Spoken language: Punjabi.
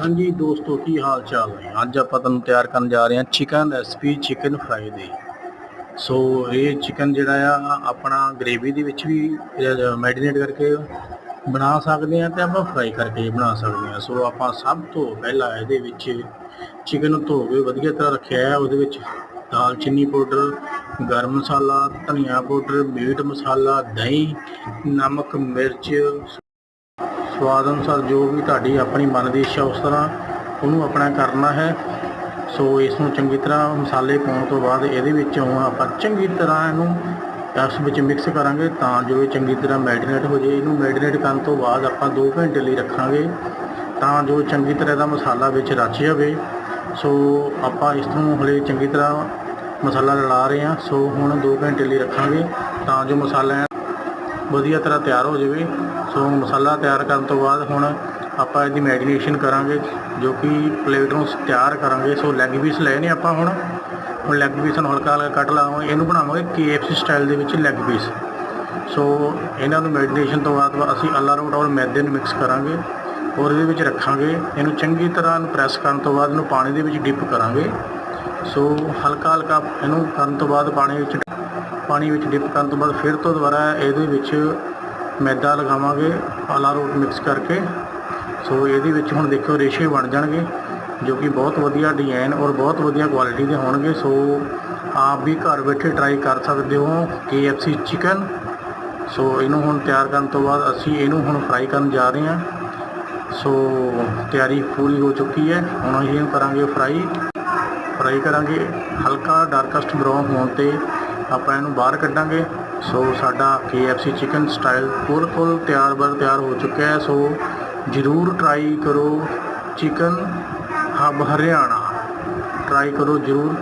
ਹਾਂਜੀ ਦੋਸਤੋ, ਕੀ ਹਾਲ ਚਾਲ ਹੈ ਅੱਜ ਆਪਾਂ ਤੁਹਾਨੂੰ ਤਿਆਰ ਕਰਨ ਜਾ ਰਹੇ ਹਾਂ ਚਿਕਨ ਰੈਸਪੀ ਚਿਕਨ ਫਰਾਈ ਦੀ। ਸੋ ਇਹ ਚਿਕਨ ਜਿਹੜਾ ਆ, ਆਪਣਾ ਗ੍ਰੇਵੀ ਦੇ ਵਿੱਚ ਵੀ ਮੈਰੀਨੇਟ ਕਰਕੇ ਬਣਾ ਸਕਦੇ ਹਾਂ ਤੇ ਆਪਾਂ ਫਰਾਈ ਕਰਕੇ ਬਣਾ ਸਕਦੇ ਹਾਂ। ਸੋ ਆਪਾਂ ਸਭ ਤੋਂ ਪਹਿਲਾਂ ਇਹਦੇ ਵਿੱਚ ਚਿਕਨ ਨੂੰ ਧੋ ਕੇ ਵਧੀਆ ਤਰ੍ਹਾਂ ਰੱਖਿਆ ਹੈ। ਉਹਦੇ ਵਿੱਚ ਦਾਲਚੀਨੀ ਪਾਊਡਰ, ਗਰਮ ਮਸਾਲਾ, ਧਨੀਆ ਪਾਊਡਰ, ਮੀਟ ਮਸਾਲਾ, ਦਹੀਂ, ਨਮਕ, ਮਿਰਚ ਸਵਾਦ ਅਨੁਸਾਰ ਜੋ ਵੀ ਤੁਹਾਡੀ ਆਪਣੀ ਮਨ ਦੀ ਇੱਛਾ ਉਸ ਤਰ੍ਹਾਂ ਉਹਨੂੰ ਆਪਣਾ ਕਰਨਾ ਹੈ। ਸੋ ਇਸ ਨੂੰ ਚੰਗੀ ਤਰ੍ਹਾਂ ਮਸਾਲੇ ਪਾਉਣ ਤੋਂ ਬਾਅਦ ਇਹਦੇ ਵਿੱਚੋਂ ਆਪਾਂ ਚੰਗੀ ਤਰ੍ਹਾਂ ਇਹਨੂੰ ਇਸ ਵਿੱਚ ਮਿਕਸ ਕਰਾਂਗੇ ਤਾਂ ਜੋ ਇਹ ਚੰਗੀ ਤਰ੍ਹਾਂ ਮੈਰੀਨੇਟ ਹੋ ਜਾਏ। ਇਹਨੂੰ ਮੈਰੀਨੇਟ ਕਰਨ ਤੋਂ ਬਾਅਦ ਆਪਾਂ 2 ਘੰਟੇ ਲਈ ਰੱਖਾਂਗੇ ਤਾਂ ਜੋ ਚੰਗੀ ਤਰ੍ਹਾਂ ਦਾ ਮਸਾਲਾ ਵਿੱਚ ਰਚ ਜਾਵੇ। ਸੋ ਆਪਾਂ ਇਸ ਨੂੰ ਹਲੇ ਚੰਗੀ ਤਰ੍ਹਾਂ ਮਸਾਲਾ ਰਲਾ ਰਹੇ ਹਾਂ। ਸੋ ਹੁਣ 2 ਘੰਟੇ ਲਈ ਰੱਖਾਂਗੇ ਤਾਂ ਜੋ ਮਸਾਲਾ ਵਧੀਆ ਤਰ੍ਹਾਂ ਤਿਆਰ ਹੋ ਜਾਵੇ। ਸੋ ਮਸਾਲਾ ਤਿਆਰ ਕਰਨ ਤੋਂ ਬਾਅਦ ਹੁਣ ਆਪਾਂ ਇਹਦੀ ਮੈਰੀਨੇਸ਼ਨ ਕਰਾਂਗੇ, ਜੋ ਕਿ ਪਲੇਟ ਨੂੰ ਤਿਆਰ ਕਰਾਂਗੇ। ਸੋ ਲੈਗ ਪੀਸ ਲਏ ਨੇ ਆਪਾਂ ਹੁਣ। ਹੁਣ ਲੈਗ ਪੀਸ ਨੂੰ ਹਲਕਾ ਹਲਕਾ ਕੱਟ ਲਾਵਾਂਗੇ। ਇਹਨੂੰ ਬਣਾਵਾਂਗੇ KFC ਸਟਾਈਲ ਦੇ ਵਿੱਚ ਲੈਗ ਪੀਸ। ਸੋ ਇਹਨਾਂ ਨੂੰ ਮੈਰੀਨੇਸ਼ਨ ਤੋਂ ਬਾਅਦ ਅਸੀਂ ਅਲਾਰੋਟ ਔਰ ਮੈਦੇ ਨੂੰ ਮਿਕਸ ਕਰਾਂਗੇ। ਔਰ ਇਹਦੇ ਵਿੱਚ ਰੱਖਾਂਗੇ। ਇਹਨੂੰ ਚੰਗੀ ਤਰ੍ਹਾਂ ਨੂੰ ਪ੍ਰੈਸ ਕਰਨ ਤੋਂ ਬਾਅਦ ਇਹਨੂੰ ਪਾਣੀ ਦੇ ਵਿੱਚ ਡਿਪ ਕਰਾਂਗੇ। ਸੋ ਹਲਕਾ ਹਲਕਾ ਇਹਨੂੰ ਕਰਨ ਤੋਂ ਬਾਅਦ ਪਾਣੀ ਵਿੱਚ ਪਾਣੀ ਵਿੱਚ ਡਿਪ ਕਰਨ ਤੋਂ ਬਾਅਦ ਫਿਰ ਤੋਂ ਦੁਬਾਰਾ ਇਹਦੇ ਵਿੱਚ ਮੈਦਾ ਲਗਾਵਾਂਗੇ ਆਲਾ ਰੋਟ ਮਿਕਸ ਕਰਕੇ। ਸੋ ਇਹਦੇ ਵਿੱਚ ਹੁਣ ਦੇਖੋ ਰੇਸ਼ੇ ਬਣ ਜਾਣਗੇ, ਜੋ ਕਿ ਬਹੁਤ ਵਧੀਆ ਡਿਜ਼ਾਈਨ ਔਰ ਬਹੁਤ ਵਧੀਆ ਕੁਆਲਿਟੀ ਦੇ ਹੋਣਗੇ। ਸੋ ਆਪ ਵੀ ਘਰ ਬੈਠੇ ਟਰਾਈ ਕਰ ਸਕਦੇ ਹੋ KFC ਚਿਕਨ ਸੋ ਇਹਨੂੰ ਹੁਣ ਤਿਆਰ ਕਰਨ ਤੋਂ ਬਾਅਦ ਅਸੀਂ ਇਹਨੂੰ ਹੁਣ ਫਰਾਈ ਕਰਨ ਜਾ ਰਹੇ ਹਾਂ। ਸੋ ਤਿਆਰੀ ਪੂਰੀ ਹੋ ਚੁੱਕੀ ਹੈ। ਹੁਣ ਅਸੀਂ ਇਹਨੂੰ ਕਰਾਂਗੇ ਫਰਾਈ ਫਰਾਈ ਕਰਾਂਗੇ। ਹਲਕਾ ਡਾਰਕਸਟ ਬਰਾਊਨ ਹੋਣ ਤੇ ਆਪਾਂ ਇਹਨੂੰ ਬਾਹਰ ਕੱਢਾਂਗੇ। ਸੋ ਸਾਡਾ KFC ਚਿਕਨ ਸਟਾਈਲ ਬਿਲਕੁਲ ਤਿਆਰ ਬਰ ਤਿਆਰ ਹੋ ਚੁੱਕਿਆ ਹੈ। ਸੋ ਜਰੂਰ ਟਰਾਈ ਕਰੋ ਚਿਕਨ ਹਬ ਹਰਿਆਣਾ। ਟਰਾਈ ਕਰੋ ਜਰੂਰ।